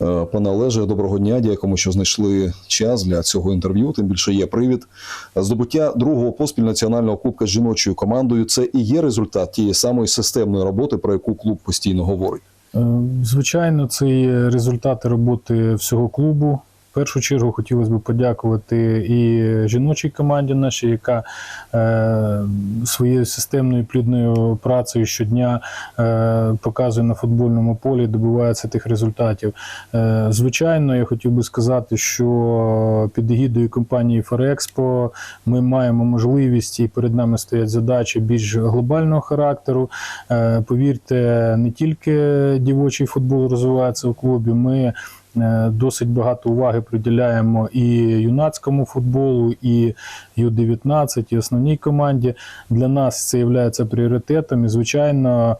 Е, Пане Олеже, доброго дня. Дякуємо, що знайшли час для цього інтерв'ю. Тим більше є привід. Здобуття другого поспіль національного кубка з жіночою командою це і є результат тієї самої системної роботи, про яку клуб постійно говорить. Е, Звичайно, це є результати роботи всього клубу. В першу чергу хотілося б подякувати і жіночій команді нашій, яка е, своєю системною плідною працею щодня е, показує на футбольному полі, добивається тих результатів. Е, звичайно, я хотів би сказати, що під егідою компанії Ферекспо ми маємо можливість і перед нами стоять задачі більш глобального характеру. Е, Повірте, не тільки дівочий футбол розвивається у клубі. Ми досить багато уваги приділяємо і юнацькому футболу, і Ю-19, і основній команді. Для нас це є пріоритетом. І, звичайно,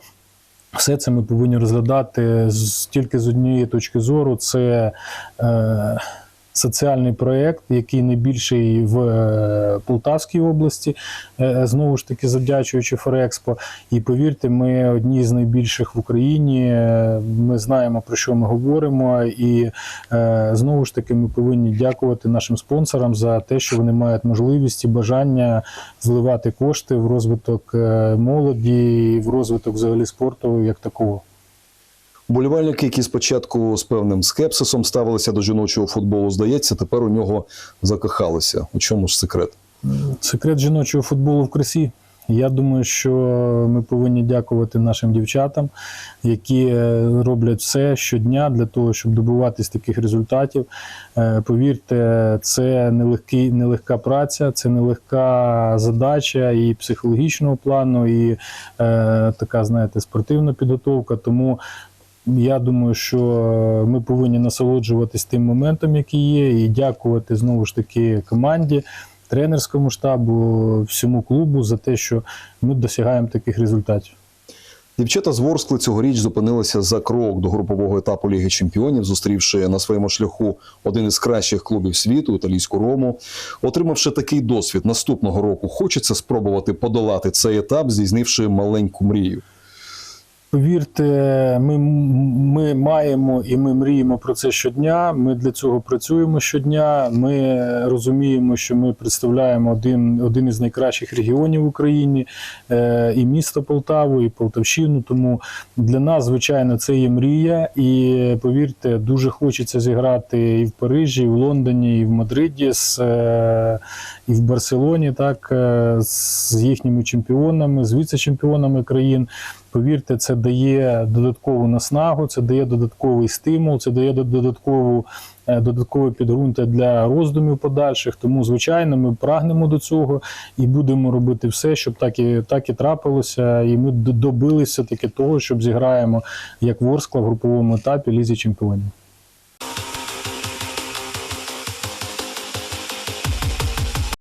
все це ми повинні розглядати тільки з однієї точки зору. Це е, соціальний проєкт, який найбільший в е, Полтавській області, е, знову ж таки завдячуючи Форекспо. І повірте, ми одні з найбільших в Україні. Е, Ми знаємо про що ми говоримо, і е, знову ж таки ми повинні дякувати нашим спонсорам за те, що вони мають можливість і бажання зливати кошти в розвиток е, молоді, в розвиток взагалі спорту як такого. Болівальники, які спочатку з певним скепсисом ставилися до жіночого футболу, здається, тепер у нього закохалися. У чому ж секрет? Секрет жіночого футболу в красі. Я думаю, що ми повинні дякувати нашим дівчатам, які е, роблять все щодня для того, щоб добиватись таких результатів. Е, Повірте, це нелегкий, нелегка праця, це нелегка задача і психологічного плану, і е, така, знаєте, спортивна підготовка. Тому я думаю, що ми повинні насолоджуватись тим моментом, який є, і дякувати знову ж таки команді, тренерському штабу, всьому клубу за те, що ми досягаємо таких результатів. Дівчата з Ворскли цьогоріч зупинилися за крок до групового етапу Ліги Чемпіонів, зустрівши на своєму шляху один із кращих клубів світу, італійську рому. Отримавши такий досвід наступного року, хочеться спробувати подолати цей етап, здійснивши маленьку мрію. Повірте, ми, ми маємо і ми мріємо про це щодня. Ми для цього працюємо щодня. Ми розуміємо, що ми представляємо один, один із найкращих регіонів в Україні, е, і місто Полтаву, і Полтавщину. Тому для нас, звичайно, це є мрія. І повірте, дуже хочеться зіграти і в Парижі, і в Лондоні, і в Мадриді, з, е, і в Барселоні, так, е, з їхніми чемпіонами, з віце-чемпіонами країн. Повірте, це дає додаткову наснагу, це дає додатковий стимул, це дає додаткову, е, додаткове підґрунтя для роздумів подальших. Тому, звичайно, ми прагнемо до цього і будемо робити все, щоб так і так і трапилося. І ми добилися таки того, щоб зіграємо як Ворскла в груповому етапі Лізі Чемпіонів.